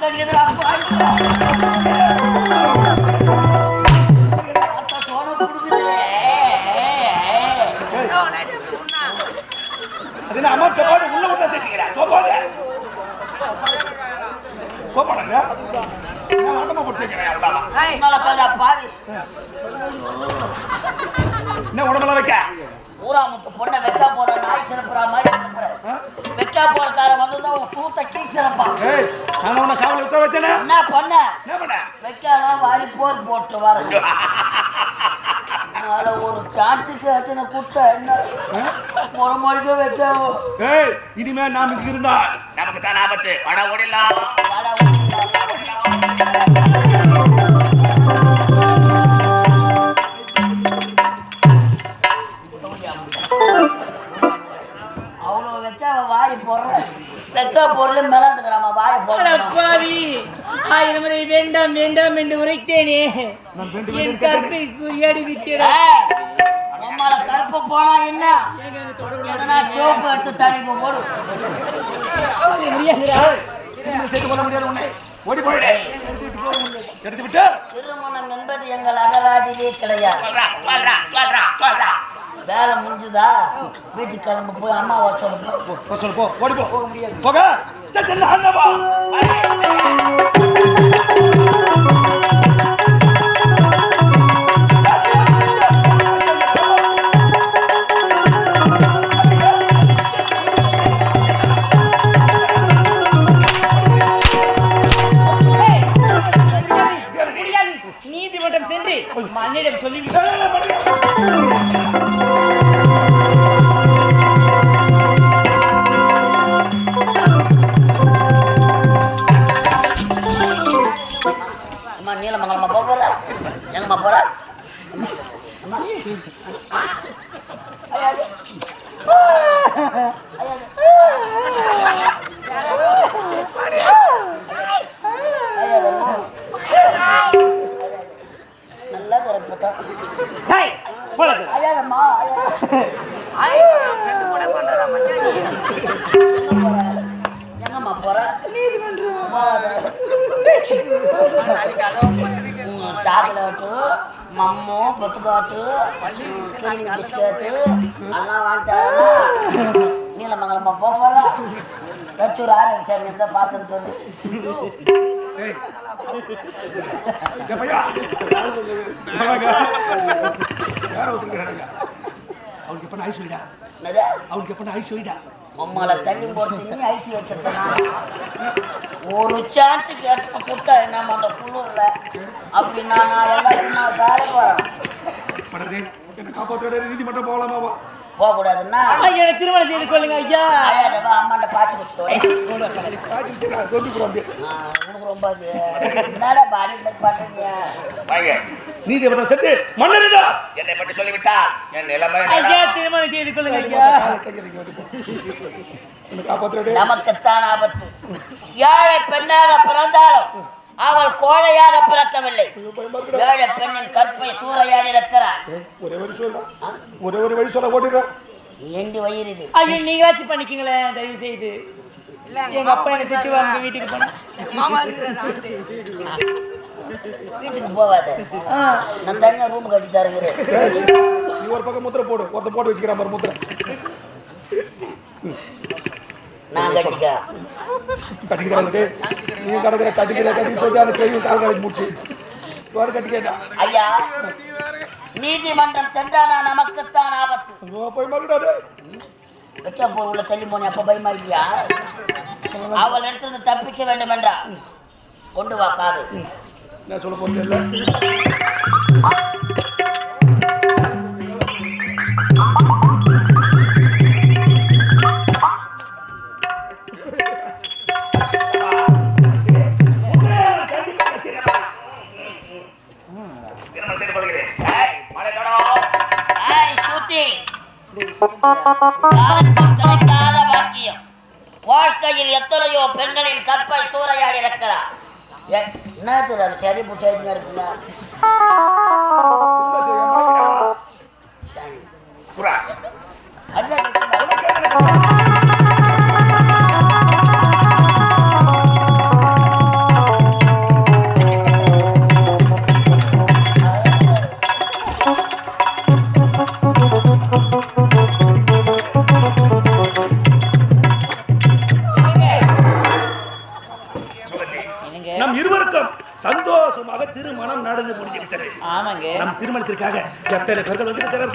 கடிக்குதுடா. அத்தா சோளம் புடுங்குது. அது என்ன அம்மா சப்பாத்தி உள்ள விட்டா தேய்ச்சிக்கிறேன் சோப்பாத சோப்பாடாங்க நான் வாட்டமா போட்டு தேய்க்கிறேன் அவ்வளோதான் உன்னால தான்டா பாவி. என்ன உடம்பெல்லாம் வைக்க ஊரா முட்டு பொண்ணை வைக்கா வந்தா உன் சூத்த சிறப்பான் ஏய் நான் உன்னை காவல் உட்கார வச்சேனே என்ன பண்ண? என்ன பண்ண? வைக்காலாம் வாரி போர் போட்டு வர. அதனால ஒரு சான்ஸ் கேட்டு கொடுத்த என்ன? ஒரு மொழிக்க வைக்க ஏய் இனிமே நாம இங்க இருந்தா நமக்கு தான் ஆபத்து. வட ஓடிடலாம் வாடா, ஓடிடலாம். பொருள் வாயை ஆயிரம் முறை வேண்டாம் வேண்டாம் என்று உரைத்தேனே. என் கற்பை கருப்பு போனா என்ன? எதனா சோப்பு எடுத்து தடவிக்க போடு. திரும்ப சேர்த்து கொள்ள முடியாது உன்னை. ஓடி போயிடு எடுத்து விட்டு. திருமணம் என்பது எங்கள் அகராதிலே கிடையாது. வேலை முடிஞ்சுதா? வீட்டுக்கு கிளம்பு போய் அம்மா வர சொல்லு போ. சொல்லு போ. ஓடி போ. போக. சரி அண்ணப்பா நீதிமன்றம் சென்று மன்னிடம் சொல்லி பொத்துக்காட்டு உம், கிரீம் பிஸ்கட்டு எல்லாம் வாங்கிட்டாரா நீலமங்கலமா போறா? தச்சூர் ஆரோக்கிய சார் இருந்தா பார்த்துன்னு சொல்லு. யார ஒருத்தருக்காங்க அவனுக்கு எப்ப ஐஸ் வைடா? அவனுக்கு எப்ப ஐஸ் வைடா? மம்மால தள்ளி போட்டு நீ ஐசி வைக்கிறது நான். ஒரு சான்ஸ் கேட்டு கொடுத்தா என்ன அந்த குளிர்ல? அப்படின்னா நான் எல்லாம் சாட போறேன் படரே என்ன காப்பாத்துற நீதிமன்றம் போகலாமாவா போக கூடாதுன்னா ஐயா திருமணம் செய்து கொள்ளுங்க ஐயா. அழாதவா அம்மாண்ட பாத்து கொடுத்து கொண்டு போறோம் உனக்கு ரொம்ப அது. என்னடா பாடி வாங்க. நீதிமன்றம் சென்று மன்னரிடா என்னை பற்றி சொல்லிவிட்டா? என் நிலைமை ஐயா திருமணம் செய்து கொள்ளுங்க ஐயா. நமக்குத்தான் ஆபத்து. ஏழை பெண்ணாக பிறந்தாலும் அவள் கோழையாக பிறக்கவில்லை. ஏழை பெண்ணின் கற்பை சூறையாடி இருக்கிறாள். ஒரே ஒரு சொல்ல ஒரே ஒரு வழி சொல்ல ஓடிடுறேன் ஏண்டி வயிறு இது? ஐயோ நீங்களாச்சும் பண்ணிக்கங்களேன் தயவு செய்து எங்க அப்பா என்ன திட்டுவாங்க வீட்டுக்கு போனா. வீட்டுக்கு போவாத. நான் தனியா ரூம் கட்டி தருகிறேன் நீ ஒரு பக்கம் முத்திரை போடு. ஒருத்தன் போட்டு வச்சுக்கிறான் பாரு முத்திரை. நான் கட்டிக்கா. கட்டிக்கிறாங்க நீ கிடக்குற கட்டிக்கிற கட்டி சொல்லிட்டு அந்த கேள்வி கால் கலைக்கு முடிச்சு வேறு கட்டிக்கேட்டா ஐயா நீதிமன்றம் சென்றானா நமக்குத்தான் ஆபத்து. போய் மறுடாடு வைக்க போர் உள்ள தள்ளி போனே அப்ப பயமா இல்லையா? அவள் இடத்துல தப்பிக்க வேண்டும் என்றா கொண்டு வா காது. என்ன சொல்ல போறது இல்லை. யாருக்கும் கிடைக்காத பாக்கியம் வாழ்க்கையில் எத்தனையோ பெண்களின் கற்பை சூறையாடி இருக்கிறார். என்ன சரி? அது சந்தோஷமாக திருமணம் நடந்து முடிஞ்சுவிட்டது திருமணத்திற்காக எத்தனை பேர்கள் வந்திருக்கிறார்